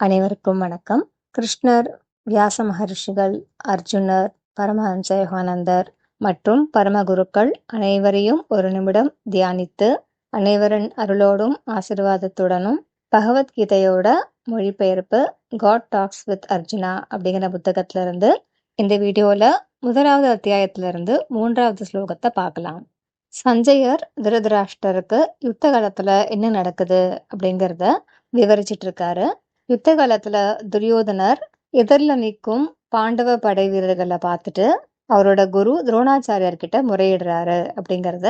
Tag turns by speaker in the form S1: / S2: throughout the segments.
S1: அனைவருக்கும் வணக்கம். கிருஷ்ணர் வியாச மகர்ஷிகள் அர்ஜுனர் பரமஹம்ச யோகானந்தர் மற்றும் பரமகுருக்கள் அனைவரையும் ஒரு நிமிடம் தியானித்து அனைவரின் அருளோடும் ஆசிர்வாதத்துடனும் பகவத்கீதையோட மொழிபெயர்ப்பு காட் டாக்ஸ் வித் அர்ஜுனா அப்படிங்கிற புத்தகத்திலிருந்து இந்த வீடியோவில் முதலாவது அத்தியாயத்திலிருந்து மூன்றாவது ஸ்லோகத்தை பார்க்கலாம். சஞ்சயர் திருதராஷ்டருக்கு யுத்த காலத்துல என்ன நடக்குது அப்படிங்கிறத விவரிச்சிட்டு இருக்காரு. யுத்த காலத்துல துரியோதனர் எதிரில் நிற்கும் பாண்டவ படை வீரர்களை பார்த்துட்டு அவரோட குரு துரோணாச்சாரியர் கிட்ட முறையிடுறாரு அப்படிங்கிறத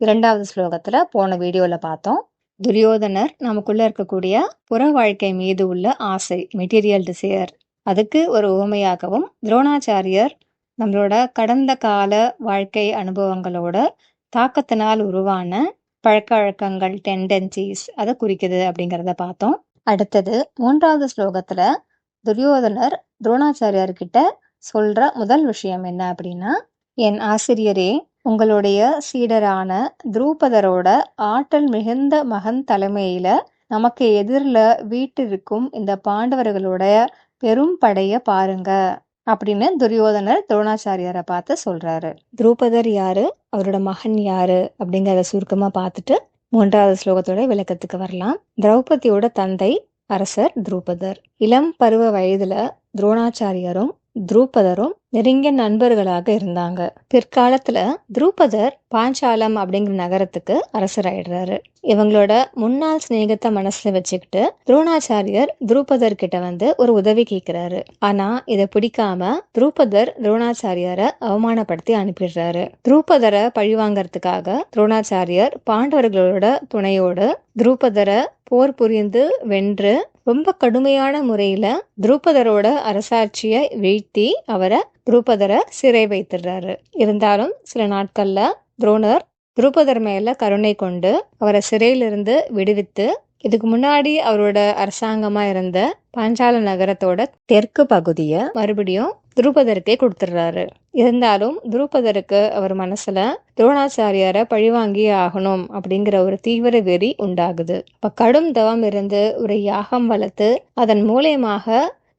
S1: இரண்டாவது ஸ்லோகத்துல போன வீடியோல பார்த்தோம். துரியோதனர் நமக்குள்ள இருக்கக்கூடிய புற வாழ்க்கை மீது உள்ள ஆசை மெட்டீரியல் டிசையர் அதுக்கு ஒரு உவமையாகவும் துரோணாச்சாரியர் நம்மளோட கடந்த கால வாழ்க்கை அனுபவங்களோட தாக்கத்தினால் உருவான பழக்க வழக்கங்கள் டெண்டன்சிஸ் அதை குறிக்குது அப்படிங்கிறத பார்த்தோம். அடுத்தது மூன்றாவது ஸ்லோகத்துல துரியோதனர் துரோணாச்சாரியார்கிட்ட சொல்ற முதல் விஷயம் என்ன அப்படின்னா என் ஆசிரியரே உங்களுடைய சீடரான துரூபதரோட ஆற்றல் மிகுந்த மகன் தலைமையில நமக்கு எதிரில் வீட்டிற்கும் இந்த பாண்டவர்களுடைய பெரும் படைய பாருங்க அப்படின்னு துரியோதனர் துரோணாச்சாரியரை பார்த்து சொல்றாரு. துரூபதர் யாரு? அவரோட மகன் யாரு? அப்படிங்கிறத சுருக்கமா பார்த்துட்டு மூன்றாவது ஸ்லோகத்தோட விளக்கத்துக்கு வரலாம். திரௌபதியோட தந்தை அரசர் துரூபதர். இளம் பருவ வயதுல துரோணாச்சாரியரும் துரூபதரும் நெருங்கிய நண்பர்களாக இருந்தாங்க. பிற்காலத்துல துரூபதர் பாஞ்சாலம் அப்படிங்கிற நகரத்துக்கு அரசராயிடுறாரு. இவங்களோட முன்னாள் சிநேகத்தை மனசுல வச்சுக்கிட்டு துரோணாச்சாரியர் துரூபதர் கிட்ட வந்து ஒரு உதவி கேட்கிறாரு ஆனா இதை பிடிக்காம துரூபதர் துரோணாச்சாரியரை அவமானப்படுத்தி அனுப்பிடுறாரு. துரூபதரை பழிவாங்கறதுக்காக துரோணாச்சாரியர் பாண்டவர்களோட துணையோடு துரூபதரை போர் புரிந்து வென்று ரொம்ப கடுமையான முறையில துரூபதரோட அரசாட்சியை வீழ்த்தி அவரை துருபதரை சிறை வைத்துடுறாரு. இருந்தாலும் சில நாட்கள்ல துரோணர் துருபதர் மேல கருணை கொண்டு அவரை சிறையிலிருந்து விடுவித்து இதுக்கு முன்னாடி அவரோட அரசாங்கமா இருந்த பாஞ்சால நகரத்தோட தெற்கு பகுதியை மறுபடியும் துருபதருக்கே கொடுத்துடுறாரு இருந்தாலும் துருபதருக்கு அவர் மனசுல துரோணாச்சாரியார பழிவாங்கி ஆகணும் அப்படிங்கிற ஒரு தீவிர வெறி உண்டாகுது. இப்ப கடும் தவம் இருந்து ஒரு யாகம் வளர்த்து அதன் மூலயமாக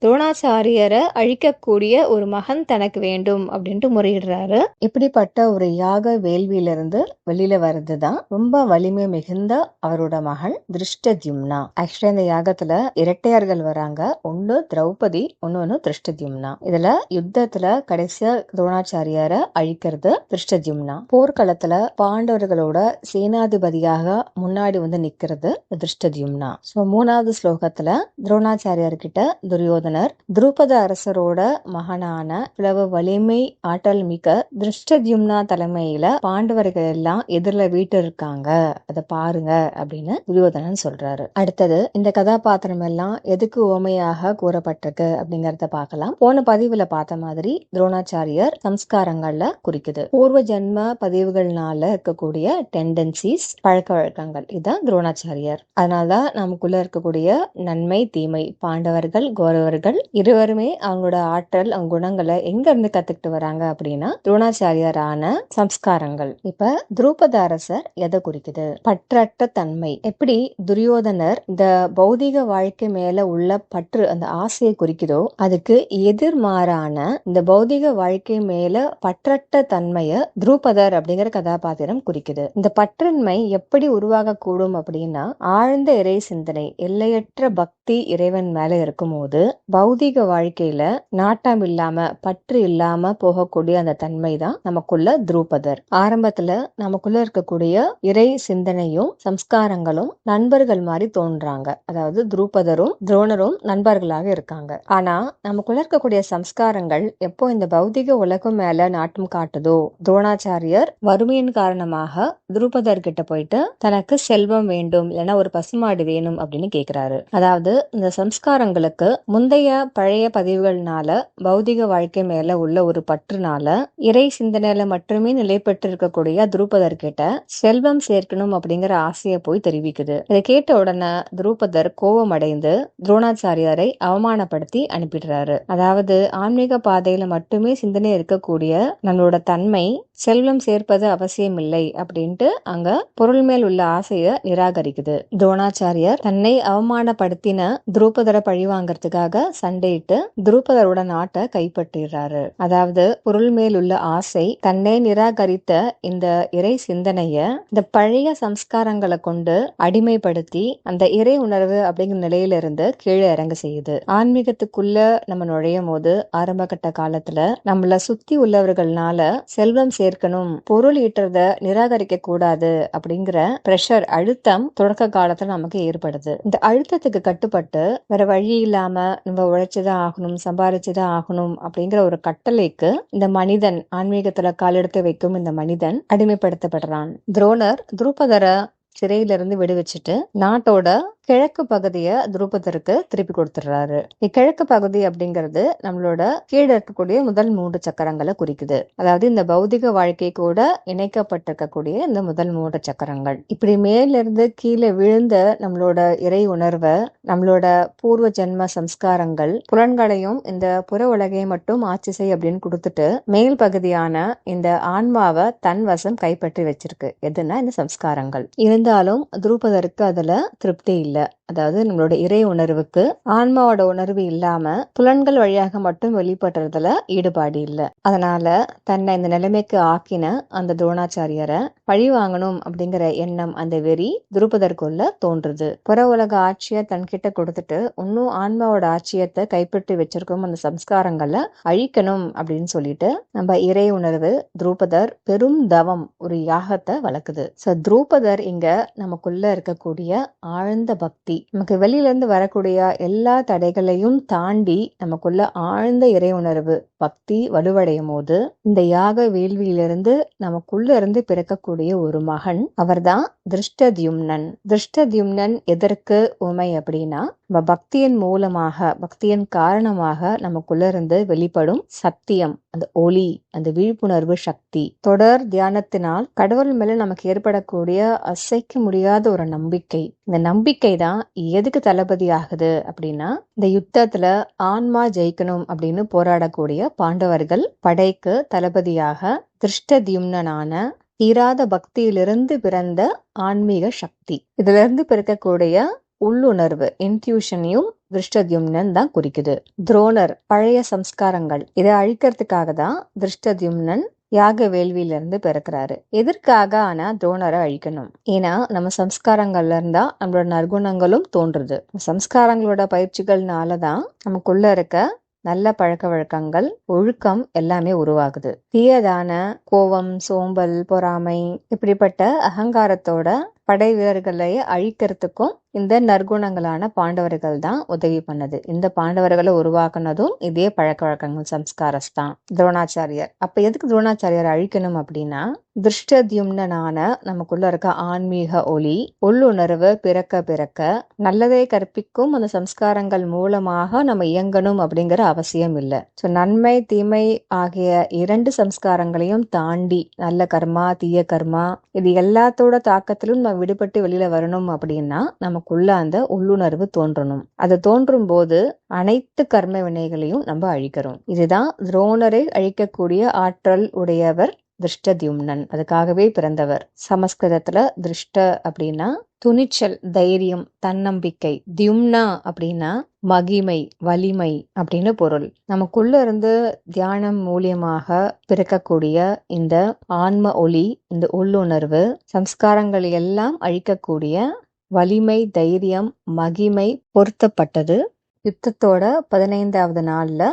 S1: துரோணாச்சாரியரை அழிக்கக்கூடிய ஒரு மகன் தனக்கு வேண்டும் அப்படின்ட்டு முறையிடுறாரு. இப்படிப்பட்ட ஒரு யாக வேள்வியிலிருந்து வெளியில வர்றதுதான் ரொம்ப வலிமை மிகுந்த அவரோட மகன் திருஷ்டத்யும்னா. ஆக்சுவலி இந்த யாகத்துல இரட்டையர்கள் வராங்க. ஒன்னு திரௌபதி ஒன்னொன்னு திருஷ்டத்யும்னா. இதுல யுத்தத்துல கடைசியா துரோணாச்சாரியார அழிக்கிறது திருஷ்டத்யும்னா. போர்க்களத்துல பாண்டவர்களோட சேனாதிபதியாக முன்னாடி வந்து நிக்கிறது திருஷ்டத்யும்னா. சோ மூணாவது ஸ்லோகத்துல துரோணாச்சாரியார் கிட்ட துரியோதன மன்னர் துருபத அரசரோட மகனான பிளவு வலிமை ஆற்றல் மிக்க திருஷ்டத்யும்னா தலைமையில பாண்டவர்கள் எல்லாம் எதிரில வீட்டு இருக்காங்க அதை பாருங்க அப்படின்னு துரியோதனன் சொல்றாரு. அடுத்தது இந்த கதாபாத்திரம் எல்லாம் எதுக்கு ஓமையாக கூறப்பட்டிருக்கு அப்படிங்கறத பார்க்கலாம். போன பதிவுல பார்த்த மாதிரி துரோணாச்சாரியர் சம்ஸ்காரங்கள்ல குறிக்குது. பூர்வ ஜென்ம பதிவுகள்னால இருக்கக்கூடிய டெண்டன்சிஸ் பழக்க வழக்கங்கள் இதுதான் துரோணாச்சாரியர். அதனாலதான் நமக்குள்ள இருக்கக்கூடிய நன்மை தீமை பாண்டவர்கள் கௌரவர்கள் இருவருமே அவங்களோட ஆற்றல் அவங்க குணங்களை எங்க இருந்து கத்துக்கிட்டு வராங்க அப்படின்னா துரோணாச்சாரியரான சம்ஸ்காரங்கள். இப்ப துருபத அரசர் எதை குறிக்குது? பற்றற்ற தன்மை. எப்படி துரியோதனர் இந்த பௌதிக வாழ்க்கை மேல உள்ள பற்று அந்த ஆசையை குறிக்குதோ அதுக்கு எதிர்மாறான இந்த பௌதிக வாழ்க்கை மேல பற்றற்ற தன்மைய துருபதர் அப்படிங்கிற கதாபாத்திரம் குறிக்குது. இந்த பற்றின்மை எப்படி உருவாக கூடும் அப்படின்னா ஆழ்ந்த இறை சிந்தனை எல்லையற்ற பக்தி இறைவன் மேல இருக்கும்போது பௌதீக வாழ்க்கையில நாட்டம் இல்லாம பற்று இல்லாம போகக்கூடிய அந்த தன்மை தான் நமக்குள்ள துருபதர். ஆரம்பத்துல நமக்குள்ள இருக்கக்கூடிய இறை சிந்தனையும் சம்ஸ்காரங்களும் நண்பர்கள் மாதிரி தோன்றாங்க. அதாவது துரூபதரும் துரோணரும் நண்பர்களாக இருக்காங்க. ஆனா நமக்குள்ள இருக்கக்கூடிய சம்ஸ்காரங்கள் எப்போ இந்த பௌதிக உலகம் மேல நாட்டம் காட்டுதோ துரோணாச்சாரியர் வறுமையின் காரணமாக துருபதர் கிட்ட போயிட்டு தனக்கு செல்வம் வேண்டும் இல்லைன்னா ஒரு பசுமாடு வேணும் அப்படின்னு கேக்குறாரு. அதாவது இந்த சம்ஸ்காரங்களுக்கு முந்தைய முந்தைய பழைய பதிவுகள்னால பௌதிக வாழ்க்கை மேல உள்ள ஒரு பற்றுனால இறை சிந்தனையில மட்டுமே நிலை பெற்றிருக்கக்கூடிய துருபதர் கிட்ட செல்வம் சேர்க்கணும் அப்படிங்கிற ஆசையை போய் தெரிவிக்குது. இதை கேட்ட உடனே துருபதர் கோபம் அடைந்து துரோணாச்சாரியாரை அவமானப்படுத்தி அனுப்பிடுறாரு. அதாவது ஆன்மீக பாதையில மட்டுமே சிந்தனை இருக்கக்கூடிய நம்மளோட தன்மை செல்வம் சேர்ப்பது அவசியம் இல்லை அப்படின்ட்டு அங்க பொருள் மேல் உள்ள ஆசைய நிராகரிக்குது. துரோணாச்சாரியார் தன்னை அவமானப்படுத்தின துருபதரை பழிவாங்கிறதுக்காக சண்டையிட்டு துருபதரோட நாட்டை கைப்பற்றிடுறாரு. அதாவது பொருள் மேல் உள்ள ஆசை தன்னை நிராகரித்த இந்த இறை சிந்தனைய இந்த பழைய சம்ஸ்காரங்களை கொண்டு அடிமைப்படுத்தி அந்த இறை உணர்வு அப்படிங்கிற நிலையில இருந்து கீழே இறங்க செய்யுது. ஆன்மீகத்துக்குள்ள நம்ம நுழையும் போது ஆரம்ப கட்ட காலத்துல நம்மள சுத்தி உள்ளவர்கள்னால செல்வம் சேர்க்கணும் பொருள் ஈட்டுறத நிராகரிக்க கூடாது அப்படிங்கிற பிரஷர் அழுத்தம் தொடக்க காலத்துல நமக்கு ஏற்படுது. இந்த அழுத்தத்துக்கு கட்டுப்பட்டு வேற வழி இல்லாம நம்ம உழைச்சுதான் ஆகணும் சம்பாரிச்சுதான் ஆகணும் அப்படிங்கிற ஒரு கட்டளைக்கு இந்த மனிதன் ஆன்மீகத்துல காலெடுத்து வைக்கும் இந்த மனிதன் அடிமைப்படுத்தப்படுறான். துரோணர் துருபதரை சிறையிலிருந்து விடுவிச்சுட்டு நாட்டோட கிழக்கு பகுதியை துருபதருக்கு திருப்பி கொடுத்துடுறாரு இக்கிழக்கு பகுதி அப்படிங்கிறது நம்மளோட கீழே இருக்கக்கூடிய முதல் மூன்று சக்கரங்களை குறிக்குது. அதாவது இந்த பௌதிக வாழ்க்கை கூட இணைக்கப்பட்டிருக்கக்கூடிய இந்த முதல் மூன்று சக்கரங்கள். இப்படி மேலிருந்து கீழே விழுந்த நம்மளோட இறை உணர்வை நம்மளோட பூர்வ ஜென்ம சம்ஸ்காரங்கள் புலன்களையும் இந்த புற உலகையை மட்டும் ஆட்சி செய் அப்படின்னு கொடுத்துட்டு மேல் பகுதியான இந்த ஆன்மாவை தன் வசம் கைப்பற்றி வச்சிருக்கு. எதுனா இந்த சம்ஸ்காரங்கள். இருந்தாலும் துருபதருக்கு அதுல திருப்தி இல்லை. ഇല്ല அதாவது நம்மளோட இறை உணர்வுக்கு ஆன்மாவோட உணர்வு இல்லாம புலன்கள் வழியாக மட்டும் வெளிப்படுறதுல ஈடுபாடு இல்லை. அதனால தன்னை இந்த நிலைமைக்கு ஆக்கின அந்த துரோணாச்சாரியரை பழி வாங்கணும் அப்படிங்கிற எண்ணம் அந்த வெறி துருபதற்குள்ள தோன்றுது. புற உலக ஆட்சியை தன்கிட்ட கொடுத்துட்டு இன்னும் ஆன்மாவோட ஆட்சியத்தை கைப்பற்றி வச்சிருக்கும் அந்த சம்ஸ்காரங்களை அழிக்கணும் அப்படின்னு சொல்லிட்டு நம்ம இறை உணர்வு துருபதர் பெரும் தவம் ஒரு யாகத்தை வளர்க்குது. சோ துருபதர் இங்க நமக்குள்ள இருக்கக்கூடிய ஆழ்ந்த பக்தி நமக்கு வெளியிலேருந்து வரக்கூடிய எல்லா தடைகளையும் தாண்டி நமக்குள்ள ஆழ்ந்த இறை உணர்வு. பக்தி வலுவடையும் போது இந்த யாக வேள்வியிலிருந்து நமக்குள்ள இருந்து பிறக்கக்கூடிய ஒரு மகன் அவர்தான் திருஷ்டத்யும்னன். திருஷ்டத்யும்னன் எதற்கு உமை அப்படின்னா நம்ம பக்தியின் மூலமாக பக்தியின் காரணமாக நமக்குள்ள இருந்து வெளிப்படும் சத்தியம் அந்த ஒளி அந்த விழிப்புணர்வு சக்தி. தொடர் தியானத்தினால் கடவுள் மேல நமக்கு ஏற்படக்கூடிய அசைக்க முடியாத ஒரு நம்பிக்கை. இந்த நம்பிக்கை தான் எதுக்கு தளபதி ஆகுது அப்படின்னா இந்த யுத்தத்துல ஆன்மா ஜெயிக்கணும் அப்படின்னு போராடக்கூடிய பாண்டவர்கள் படைக்கு தளபதியாக திருஷ்டத்யும்னனான தீராத பக்தியிலிருந்து பிறந்த ஆன்மீக சக்தி. இதுல இருந்து பிறக்கக்கூடிய உள்ளுணர்வு இன்ட்யூஷனையும் திருஷ்டத்யும்னன் தான் குறிக்குது. துரோணர் பழைய சம்ஸ்காரங்கள் இதை அழிக்கிறதுக்காக தான் திருஷ்டத்யும்னன் யாக வேள்வியிலிருந்து பிறக்கிறாரு. எதற்காக ஆனா துரோணரை அழிக்கணும்? ஏன்னா நம்ம சம்ஸ்காரங்கள்ல இருந்தா நம்மளோட நற்குணங்களும் தோன்றுது. சம்ஸ்காரங்களோட பயிற்சிகள்னாலதான் நமக்குள்ள இருக்க நல்ல பழக்க வழக்கங்கள் ஒழுக்கம் எல்லாமே உருவாகுது. தீயதான கோபம் சோம்பல் பொறாமை இப்படிப்பட்ட அகங்காரத்தோட படை வீரர்களை அழிக்கிறதுக்கும் இந்த நற்குணங்களான பாண்டவர்கள் தான் உதவி பண்ணது. இந்த பாண்டவர்களை உருவாக்குனதும் இதே பழக்க வழக்கங்கள் சம்ஸ்காரஸ் தான். துரோணாச்சாரியர். அப்ப எதுக்கு துரோணாச்சாரியர் அழிக்கணும் அப்படின்னா திருஷ்டத்யும்னனான நமக்குள்ள இருக்க ஆன்மீக ஒளி உள்ளுணர்வு பிறக்க பிறக்க நல்லதை கற்பிக்கும் அந்த சம்ஸ்காரங்கள் மூலமாக நம்ம இயங்கணும் அப்படிங்கிற அவசியம் இல்லை. ஸோ நன்மை தீமை ஆகிய இரண்டு சம்ஸ்காரங்களையும் தாண்டி நல்ல கர்மா தீய கர்மா இது எல்லாத்தோட தாக்கத்திலும் நம்ம விடுபட்டு வெளியில வரணும் அப்படின்னா நமக்குள்ள அந்த உள்ளுணர்வு தோன்றணும். அது தோன்றும் போது அனைத்து கர்ம வினைகளையும் நம்ம அழிக்கிறோம். இதுதான் துரோணரை அழிக்கக்கூடிய ஆற்றல் உடையவர் திருஷ்டத்யும்னன். அதுக்காகவே பிறந்தவர். சமஸ்கிருதத்துல திருஷ்ட அப்படின்னா துணிச்சல் தைரியம் தன்னம்பிக்கை. தியும்னா அப்படின்னா மகிமை வலிமை அப்படின்னு பொருள். நமக்குள்ள இருந்து தியானம் மூலியமாக பிறக்கக்கூடிய இந்த ஆன்ம ஒளி இந்த உள்ளுணர்வு சம்ஸ்காரங்களை எல்லாம் அழிக்கக்கூடிய வலிமை தைரியம் மகிமை பொருத்தப்பட்டது. யுத்தத்தோட பதினைந்தாவது நாள்ல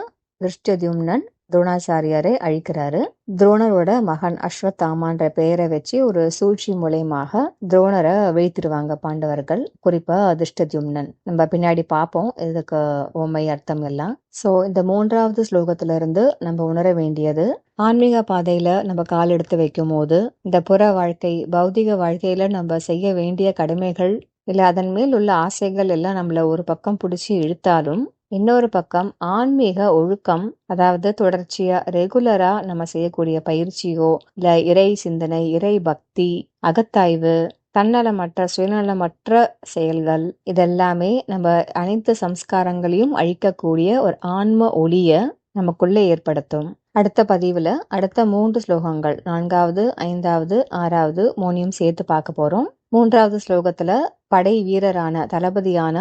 S1: திருஷ்டத்யும்னன் துரோணாச்சாரியாரை அழிக்கிறாரு. துரோணரோட மகன் அஸ்வத்தாமான்ற பெயரை வச்சு ஒரு சூழ்ச்சி மூலயமாக துரோணரை வீழ்த்திடுவாங்க பாண்டவர்கள் குறிப்பா அதிர்ஷ்டத்யும்னன் நம்ம பின்னாடி பார்ப்போம் இதுக்கு உண்மை அர்த்தம் எல்லாம். சோ இந்த மூன்றாவது ஸ்லோகத்துல இருந்து நம்ம உணர வேண்டியது ஆன்மீக பாதையில நம்ம கால் எடுத்து வைக்கும் போது இந்த புற வாழ்க்கை பௌதிக வாழ்க்கையில நம்ம செய்ய வேண்டிய கடமைகள் இல்ல அதன் மேல் உள்ள ஆசைகள் எல்லாம் நம்மள ஒரு பக்கம் பிடிச்சி இழுத்தாலும் இன்னொரு பக்கம் ஆன்மீக ஒழுக்கம் அதாவது தொடர்ச்சியா ரெகுலரா நம்ம செய்யக்கூடிய பயிற்சியோ இல்ல இறை சிந்தனை இறை பக்தி அகத்தாய்வு தன்னலமற்ற சுயநலமற்ற செயல்கள் இதெல்லாமே நம்ம அனைத்து சம்ஸ்காரங்களையும் அழிக்கக்கூடிய ஒரு ஆன்ம ஒளிய நமக்குள்ளே ஏற்படுத்தும். அடுத்த பதிவுல அடுத்த மூன்று ஸ்லோகங்கள் நான்காவது ஐந்தாவது ஆறாவது மூணையும் சேர்த்து பார்க்க போறோம். மூன்றாவது ஸ்லோகத்துல படை வீரரான தளபதியான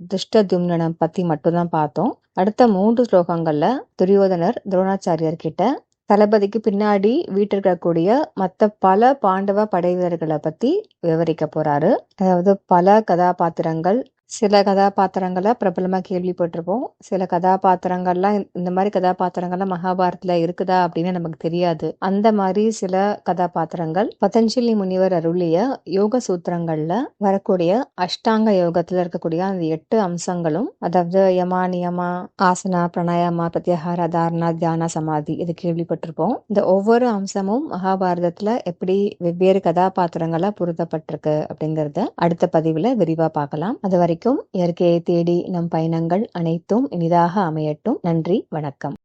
S1: திருஷ்டதும்னனை பத்தி மட்டும்தான் பார்த்தோம். அடுத்த மூன்று ஸ்லோகங்கள்ல துரியோதனர் துரோணாச்சாரியர் கிட்ட தளபதிக்கு பின்னாடி வீட்டிருக்கக்கூடிய மற்ற பல பாண்டவ படை வீரர்களை பத்தி விவரிக்க போறாரு. அதாவது பல கதாபாத்திரங்கள் சில கதாபாத்திரங்களை பிரபலமாக கேள்விப்பட்டிருப்போம். சில கதாபாத்திரங்கள்லாம் இந்த- மாதிரி கதாபாத்திரங்கள்லாம் மகாபாரத்தில் இருக்குதா அப்படின்னு நமக்கு தெரியாது. அந்த மாதிரி சில கதாபாத்திரங்கள் பதஞ்சலி முனிவர் அருளிய யோக சூத்திரங்கள்ல வரக்கூடிய அஷ்டாங்க யோகத்துல இருக்கக்கூடிய அந்த எட்டு அம்சங்களும் அதாவது யமா நியமா ஆசனா பிரணாயமா பிரத்யாகார தாரணா தியான சமாதி இது கேள்விப்பட்டிருப்போம். இந்த ஒவ்வொரு அம்சமும் மகாபாரதத்துல எப்படி வெவ்வேறு கதாபாத்திரங்களா பொருத்தப்பட்டிருக்கு அப்படிங்கறத அடுத்த பதிவுல விரிவா பார்க்கலாம். அது வரைக்கும் வரைக்கும் இயற்கையை தேடி நம் பயணங்கள் அனைத்தும் இனிதாக அமையட்டும். நன்றி வணக்கம்.